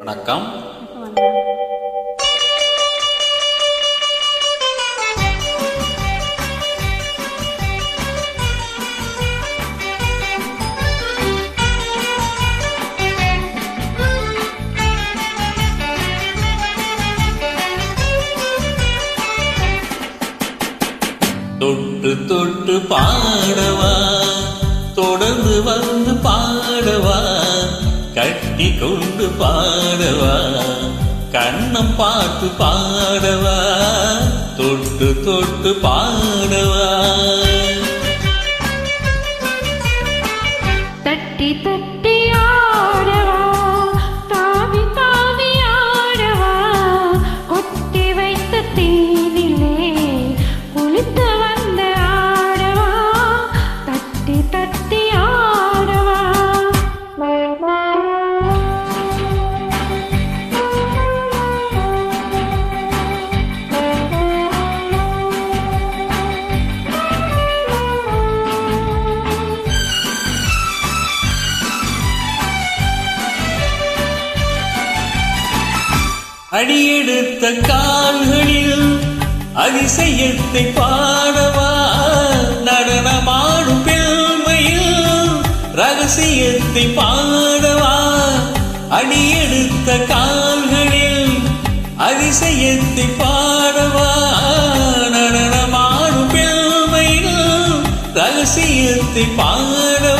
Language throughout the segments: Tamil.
வணக்கம். தொட்டு தொட்டு பாடவா தொடர்ந்து வந்து பாடவா கட்டி கொண்டு பாடவா கண்ணம் பார்த்து பாடவா தொட்டு தொட்டு பாடவா. தட்டி தட்டி அடியெடுத்த கால்களில் அதிசயத்தை பாடவா? நடனமாடும் பெருமையில் ரகசியத்தை பாடவா? அடியெடுத்த கால்களில் அதிசயத்தை பாடவா? நடனமாடும் பெருமையில் ரகசியத்தை பாடவா?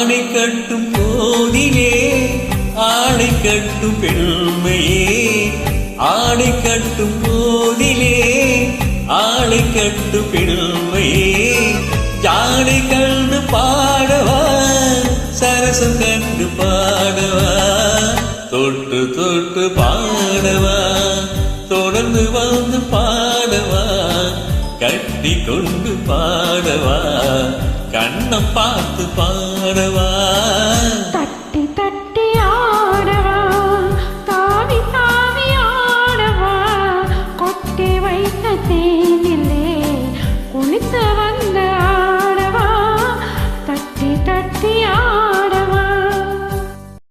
ஆணை கட்டும் போதிலே ஆணை கட்டும் பெண்மையே. ஆணை கட்டும் போதிலே ஆணை கட்டும் பெண்மையே. ஜாடை கண்டு பாடவா சரசம் கண்டு பாடவா. தொட்டு தொட்டு பாடவா தொடர்ந்து வந்து பாடவா கட்டி கொண்டு பாடவா. கண்ணம் பார்த்து பாடவா?